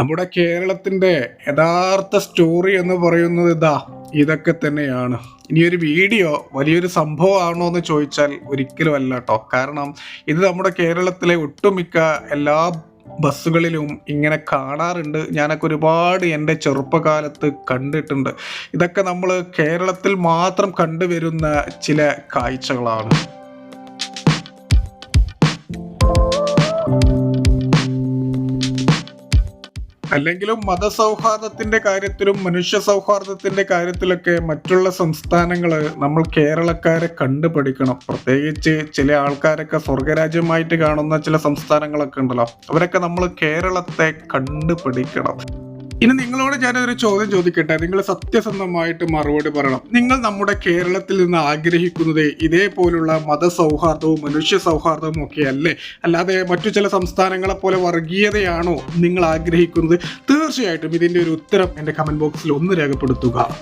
നമ്മുടെ കേരളത്തിന്റെ യഥാർത്ഥ സ്റ്റോറി എന്ന് പറയുന്നത് ഇതാ ഇതൊക്കെ തന്നെയാണ്. ഇനി ഒരു വീഡിയോ വലിയൊരു സംഭവമാണോ എന്ന് ചോദിച്ചാൽ ഒരിക്കലും അല്ല കേട്ടോ കാരണം ഇത് നമ്മുടെ കേരളത്തിലെ ഒട്ടുമിക്ക എല്ലാ ബസ്സുകളിലും ഇങ്ങനെ കാണാറുണ്ട്. ഞാനൊക്കെ ഒരുപാട് എന്റെ ചെറുപ്പകാലത്ത് കണ്ടിട്ടുണ്ട്. ഇതൊക്കെ നമ്മൾ കേരളത്തിൽ മാത്രം കണ്ടുവരുന്ന ചില കാഴ്ചകളാണ്. അല്ലെങ്കിലും മതസൗഹാർദ്ദത്തിന്റെ കാര്യത്തിലും മനുഷ്യ സൗഹാർദ്ദത്തിന്റെ കാര്യത്തിലൊക്കെ മറ്റുള്ള സംസ്ഥാനങ്ങൾ നമ്മൾ കേരളക്കാരെ കണ്ടുപഠിക്കണം പ്രത്യേകിച്ച് ചില ആൾക്കാരൊക്കെ സ്വർഗരാജ്യമായിട്ട് കാണുന്ന ചില സംസ്ഥാനങ്ങളൊക്കെ ഉണ്ടല്ലോ. അവരൊക്കെ നമ്മൾ കേരളത്തെ കണ്ടുപഠിക്കണം ഇനി നിങ്ങളോട് ഞാനൊരു ചോദ്യം ചോദിക്കട്ടെ? നിങ്ങൾ സത്യസന്ധമായിട്ട് മറുപടി പറയണം. നിങ്ങൾ നമ്മുടെ കേരളത്തിൽ നിന്ന് ആഗ്രഹിക്കുന്നത് ഇതേപോലുള്ള മതസൗഹാർദ്ദവും മനുഷ്യ സൗഹാർദ്ദവും ഒക്കെ അല്ലേ? അല്ലാതെ മറ്റു ചില സംസ്ഥാനങ്ങളെ പോലെ വർഗീയതയാണോ നിങ്ങൾ ആഗ്രഹിക്കുന്നത്? തീർച്ചയായിട്ടും ഇതിന്റെ ഒരു ഉത്തരം എന്റെ കമന്റ് ബോക്സിൽ ഒന്ന് രേഖപ്പെടുത്തുക.